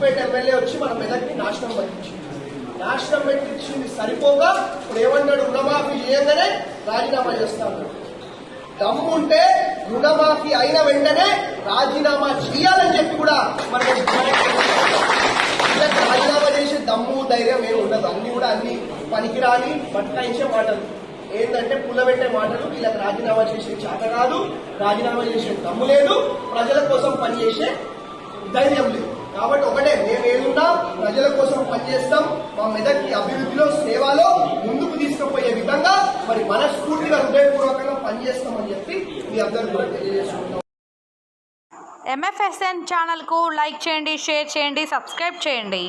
Siddipet MLA వచ్చి మన మెదక్కి నాశనం పట్టించింది నాశనం పెట్టించింది సరిపోగా ఇప్పుడు ఏమన్నాడు రుణమాఫీ చేయగానే రాజీనామా చేస్తాడు. దమ్ముంటే రుణమాఫీ అయిన వెంటనే రాజీనామా చేయాలని చెప్పి కూడా మనకి రాజీనామా చేసే దమ్ము ధైర్యం ఏమి ఉండదు. అన్ని కూడా అన్ని పనికిరాని బట్టాయించే మాటలు. ఏంటంటే పుల్లబెట్టే మాటలు వీళ్ళకి రాజీనామా చేసే చేత రాదు రాజీనామా చేసే దమ్ము లేదు ప్రజల కోసం పనిచేసే ధైర్యం లేదు. కాబట్టి ఒకటే మేము ఏదున్నా ప్రజల కోసం పనిచేస్తాం. మా మెదక్కి అభివృద్ధిలో సేవలో ముందుకు తీసుకుపోయే విధంగా మరి మనస్ఫూర్తిగా హృదయపూర్వకంగా పనిచేస్తామని చెప్పి మీ అందరూ కూడా తెలియజేసుకుంటాం ఎంఎఫ్ఎస్ఎన్ ఛానల్కు లైక్ చేయండి షేర్ చేయండి సబ్స్క్రైబ్ చేయండి.